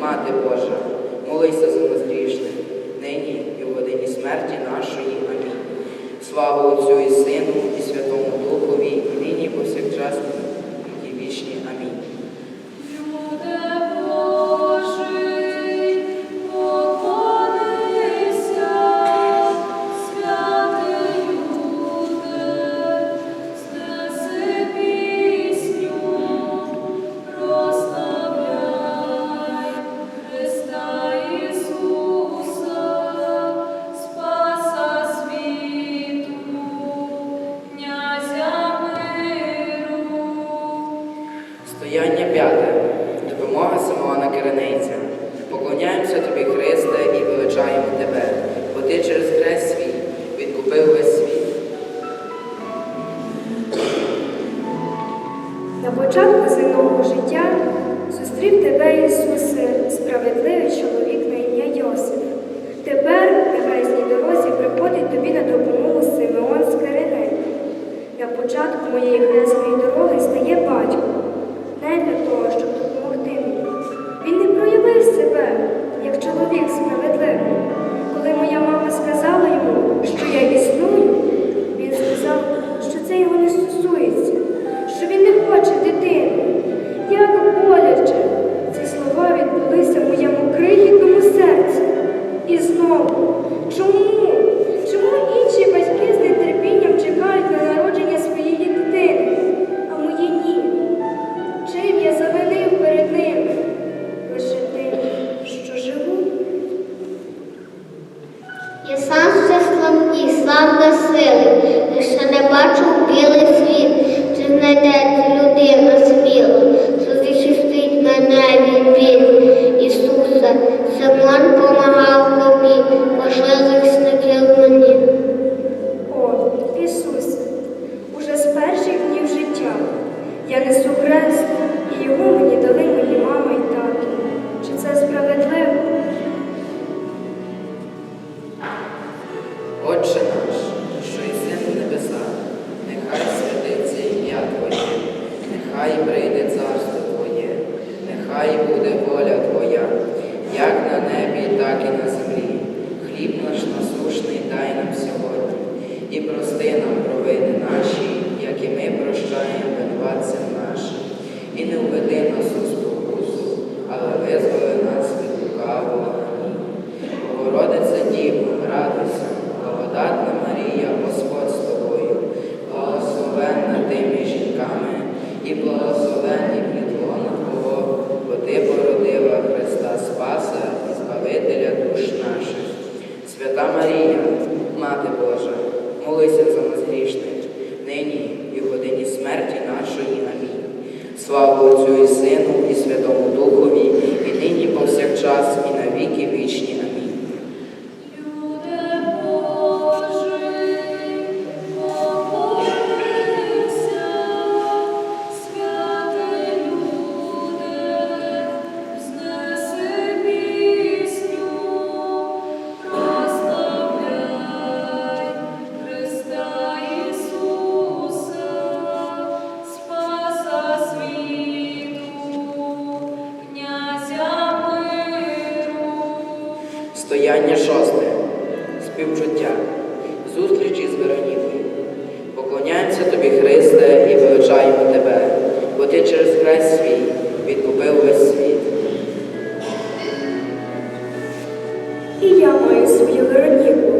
Мати Божа, молися за нас. Pero le так і на землі. Хліб наш насушний дай нам сьогодні і прости нам. Марія, Мати Божа, молися за нас грішних. і я маю свою Вероніку.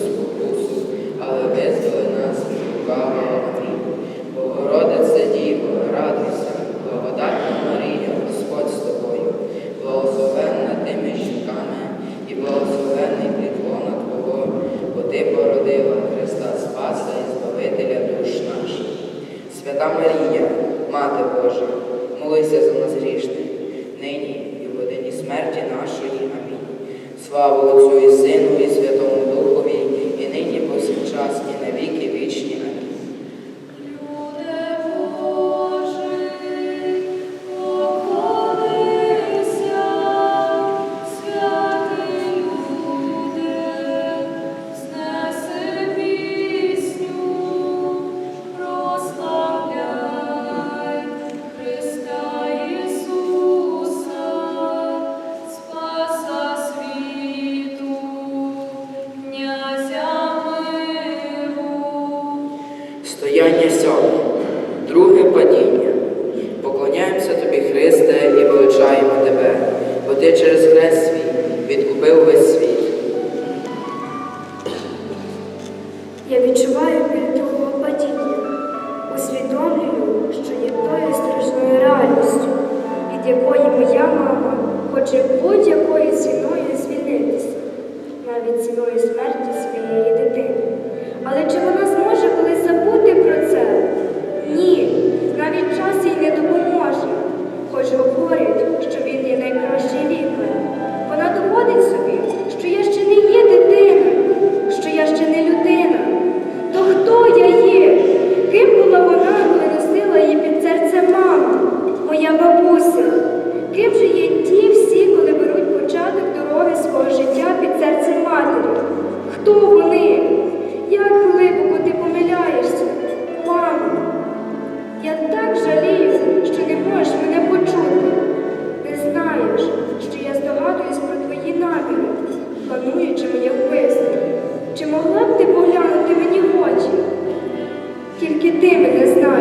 Свята Марія, Мати Божа, молися за нас грішних, нині і в годині смерті нашої. Амінь. Слава Отцю і Сину і Я відчуваю біль того падіння, усвідомлюю, що є тою страшною реальністю, від якої моя мама хоче будь-якою ціною звільнитися, навіть ціною смерті.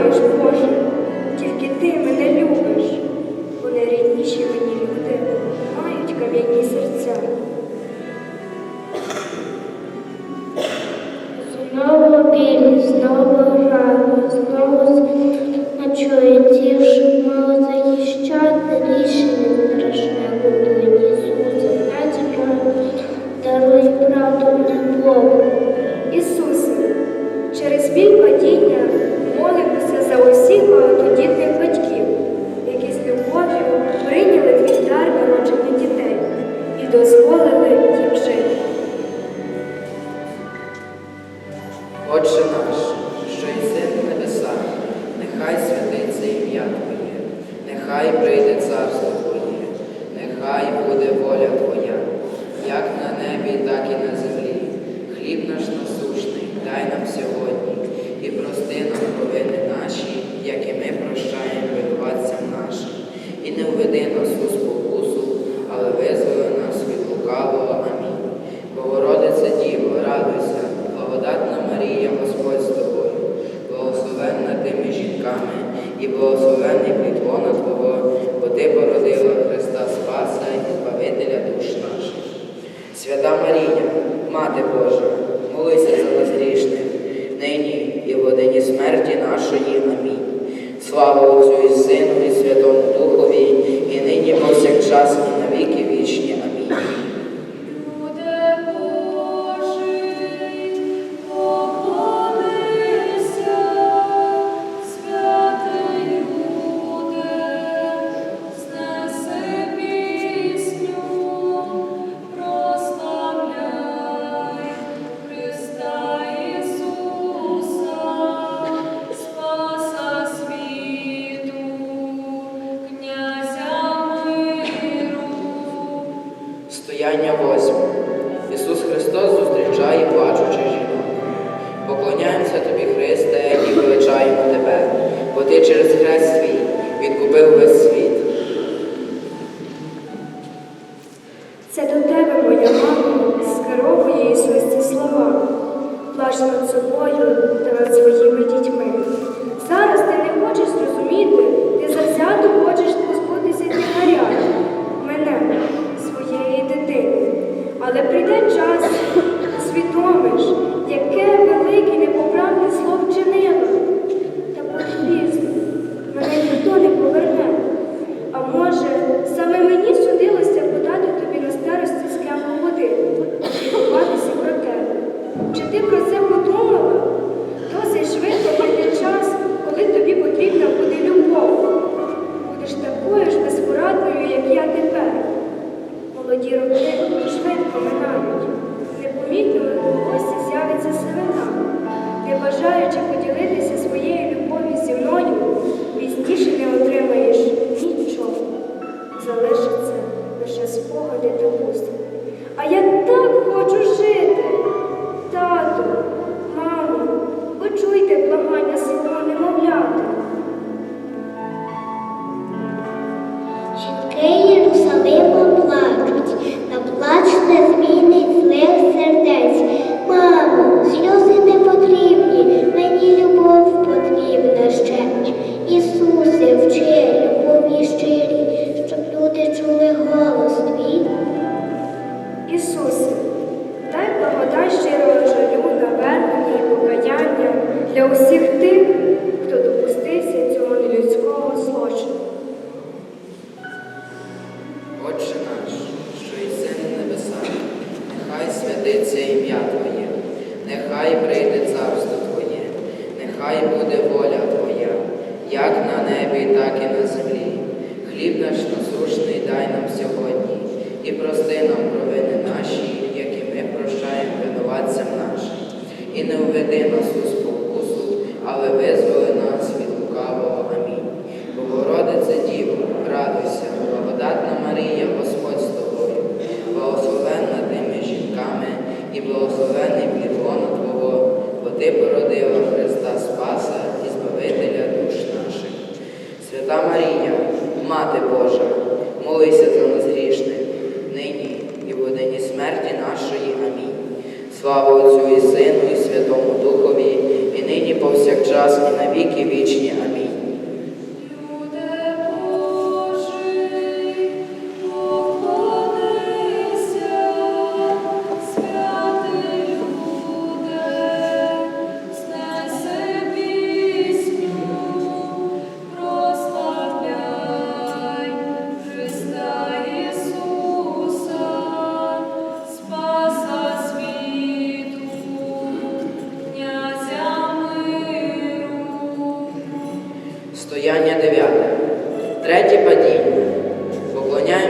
знаєш, Боже, тільки ти мене любиш, бо рідніші мені люди мають кам'яні серця. Знову біль, знову рано, знову ночує тіш, мало захищати рішення страшне готує Ісуса, даруй правду на Богу. Ісусе, через біль падіння. нашої. Амінь. Слава Отцю і Сину, і Святому Духові, і нині повсякчас, і на читання 8.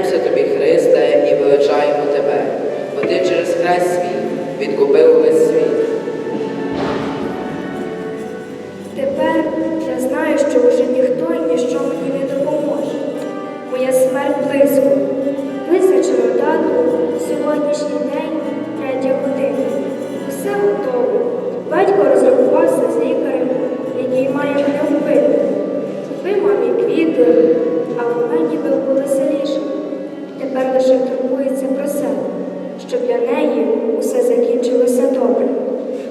Кланяємося тобі, Христе, і величаємо Тебе, бо Ти через хрест свій відкупив весь світ. Тепер я знаю, що вже ніхто і ніщо мені не допоможе. Моя смерть близько, визначено дату сьогоднішній день. лише турбується про себе, щоб для неї усе закінчилося добре.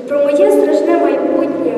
Про моє страшне майбутнє